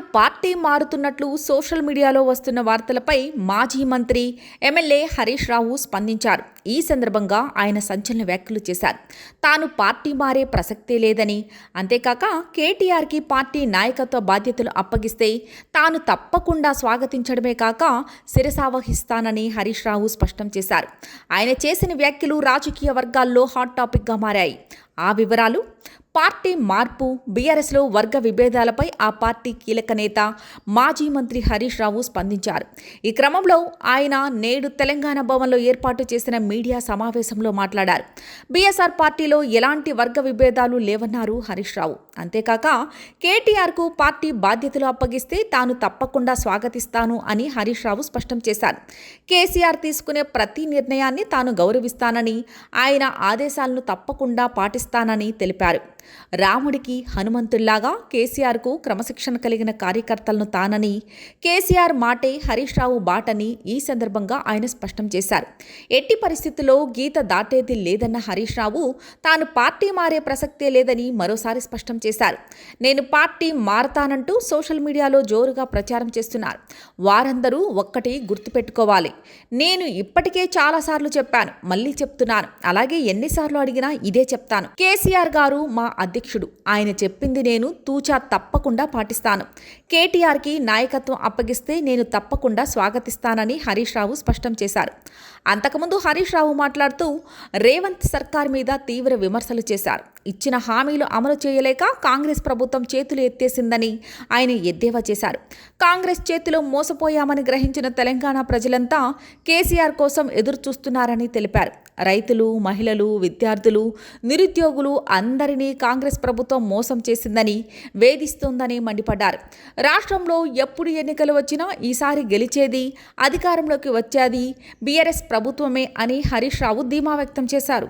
తాను పార్టీ మారుతున్నట్లు సోషల్ మీడియాలో వస్తున్న వార్తలపై మాజీ మంత్రి ఎమ్మెల్యే హరీష్ రావు స్పందించారు. ఈ సందర్భంగా ఆయన సంచలన వ్యాఖ్యలు చేశారు. తాను పార్టీ మారే ప్రసక్తే లేదని అంతేకాక కేటీఆర్కి పార్టీ నాయకత్వ బాధ్యతలు అప్పగిస్తే తాను తప్పకుండా స్వాగతించడమే కాక శిరసావహిస్తానని హరీష్ రావు స్పష్టం చేశారు. ఆయన చేసిన వ్యాఖ్యలు రాజకీయ వర్గాల్లో హాట్ టాపిక్గా మారాయి. ఆ వివరాలు పార్టీ మార్పు బీఆర్ఎస్లో వర్గ విభేదాలపై ఆ పార్టీ కీలక నేత మాజీ మంత్రి హరీష్ రావు స్పందించారు. ఈ క్రమంలో ఆయన నేడు తెలంగాణ భవన్లో ఏర్పాటు చేసిన మీడియా సమావేశంలో మాట్లాడారు. బీఎస్ఆర్ పార్టీలో ఎలాంటి వర్గ విభేదాలు లేవన్నారు హరీష్ రావు. అంతేకాక కేటీఆర్కు పార్టీ బాధ్యతలు అప్పగిస్తే తాను తప్పకుండా స్వాగతిస్తాను అని హరీష్ రావు స్పష్టం చేశారు. కేసీఆర్ తీసుకునే ప్రతి నిర్ణయాన్ని తాను గౌరవిస్తానని ఆయన ఆదేశాలను తప్పకుండా పాటిస్తానని తెలిపారు. రాముడికి హనుమంతుల్లాగా కేసీఆర్కు క్రమశిక్షణ కలిగిన కార్యకర్తలను తానని కేసీఆర్ మాటే హరీష్ రావు బాటని ఈ సందర్భంగా ఆయన స్పష్టం చేశారు. ఎట్టి పరిస్థితుల్లో గీత దాటేది లేదన్న హరీష్ రావు తాను పార్టీ మారే ప్రసక్తే లేదని మరోసారి స్పష్టం చేశారు. నేను పార్టీ మారతానంటూ సోషల్ మీడియాలో జోరుగా ప్రచారం చేస్తున్నారు. వారందరూ ఒక్కటి గుర్తుపెట్టుకోవాలి నేను ఇప్పటికే చాలాసార్లు చెప్పాను మళ్ళీ చెప్తున్నాను. అలాగే ఎన్నిసార్లు అడిగినా ఇదే చెప్తాను. కేసీఆర్ గారు మా అధ్యక్షుడు. ఆయన చెప్పింది నేను తూచా తప్పకుండా పాటిస్తాను. కేటీఆర్కి నాయకత్వం అప్పగిస్తే నేను తప్పకుండా స్వాగతిస్తానని హరీష్ రావు స్పష్టం చేశారు. అంతకుముందు హరీష్ రావు మాట్లాడుతూ రేవంత్ సర్కార్ మీద తీవ్ర విమర్శలు చేశారు. ఇచ్చిన హామీలు అమలు చేయలేక కాంగ్రెస్ ప్రభుత్వం చేతులు ఎత్తేసిందని ఆయన ఎద్దేవా చేశారు. కాంగ్రెస్ చేతిలో మోసపోయామని గ్రహించిన తెలంగాణ ప్రజలంతా కేసీఆర్ కోసం ఎదురు చూస్తున్నారని తెలిపారు. రైతులు మహిళలు విద్యార్థులు నిరుద్యోగులు అందరినీ కాంగ్రెస్ ప్రభుత్వం మోసం చేసిందని వేధిస్తోందని మండిపడ్డారు. రాష్ట్రంలో ఎప్పుడు ఎన్నికలు వచ్చినా ఈసారి గెలిచేది అధికారంలోకి వచ్చేది బీఆర్ఎస్ ప్రభుత్వమే అని హరీష్ రావు ధీమా వ్యక్తం చేశారు.